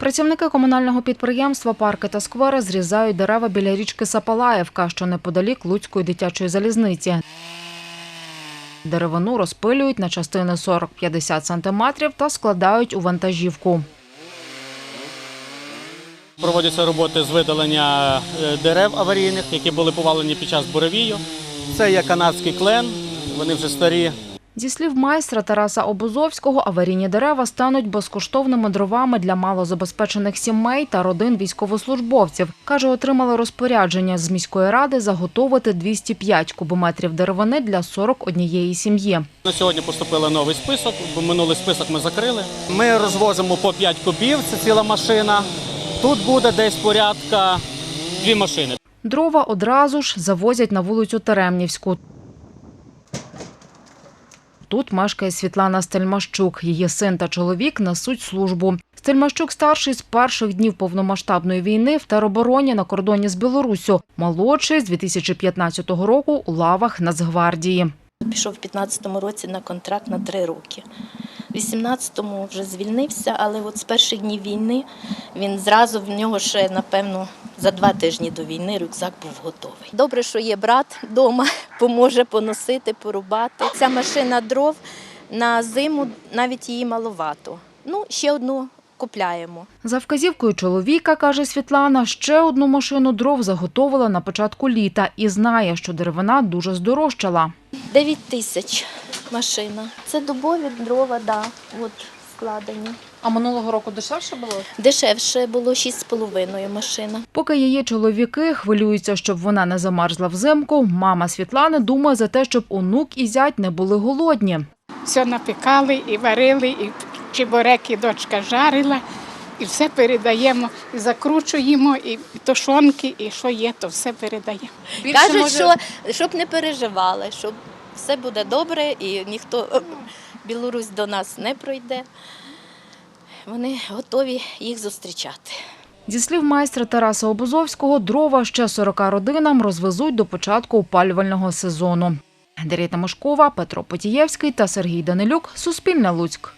Працівники комунального підприємства Парки та сквери зрізають дерева біля річки Сапалаєвка, що неподалік Луцької дитячої залізниці. Деревину розпилюють на частини 40-50 сантиметрів та складають у вантажівку. Проводяться роботи з видалення е, дерев аварійних, які були повалені під час буревію. Це є канадський клен, вони вже старі. Зі слів майстра Тараса Обузовського, аварійні дерева стануть безкоштовними дровами для малозабезпечених сімей та родин військовослужбовців. Каже, отримали розпорядження з міської ради заготовити 205 кубометрів деревини для 41 сім'ї. На сьогодні поступив новий список, бо минулий список ми закрили. Ми розвозимо по 5 кубів, це ціла машина. Тут буде десь порядка дві машини. Дрова одразу ж завозять на вулицю Теремнівську. Тут мешкає Світлана Стельмащук. Її син та чоловік несуть службу. Стельмащук старший з перших днів повномасштабної війни в теробороні на кордоні з Білоруссю. Молодший з 2015 року у лавах Нацгвардії. Пішов в 15-му році на контракт на три роки. В 18-му вже звільнився, але от з перших днів війни він зразу в нього ще, напевно, за два тижні до війни рюкзак був готовий. Добре, що є брат вдома, поможе поносити, порубати. Ця машина дров на зиму навіть її маловато. Ну, ще одну купляємо. За вказівкою чоловіка, каже Світлана, ще одну машину дров заготовила на початку літа і знає, що деревина дуже здорожчала. 9 тисяч машина. Це дубові дрова, да, от складені. А минулого року дешевше було? Дешевше було 6,5 машина. Поки її чоловіки хвилюються, щоб вона не замерзла взимку, мама Світлани думає за те, щоб онук і зять не були голодні. все напікали і варили, і чебуреки дочка жарила, і все передаємо, і закручуємо, і тушонки, і що є, то все передаємо. Кажуть, що щоб не переживали, що все буде добре і ніхто Білорусь до нас не пройде. Вони готові їх зустрічати. Зі слів майстра Тараса Обузовського, дрова ще 40 родинам розвезуть до початку опалювального сезону. Дар'я Тимошкова, Петро Потієвський та Сергій Данилюк. Суспільне Луцьк.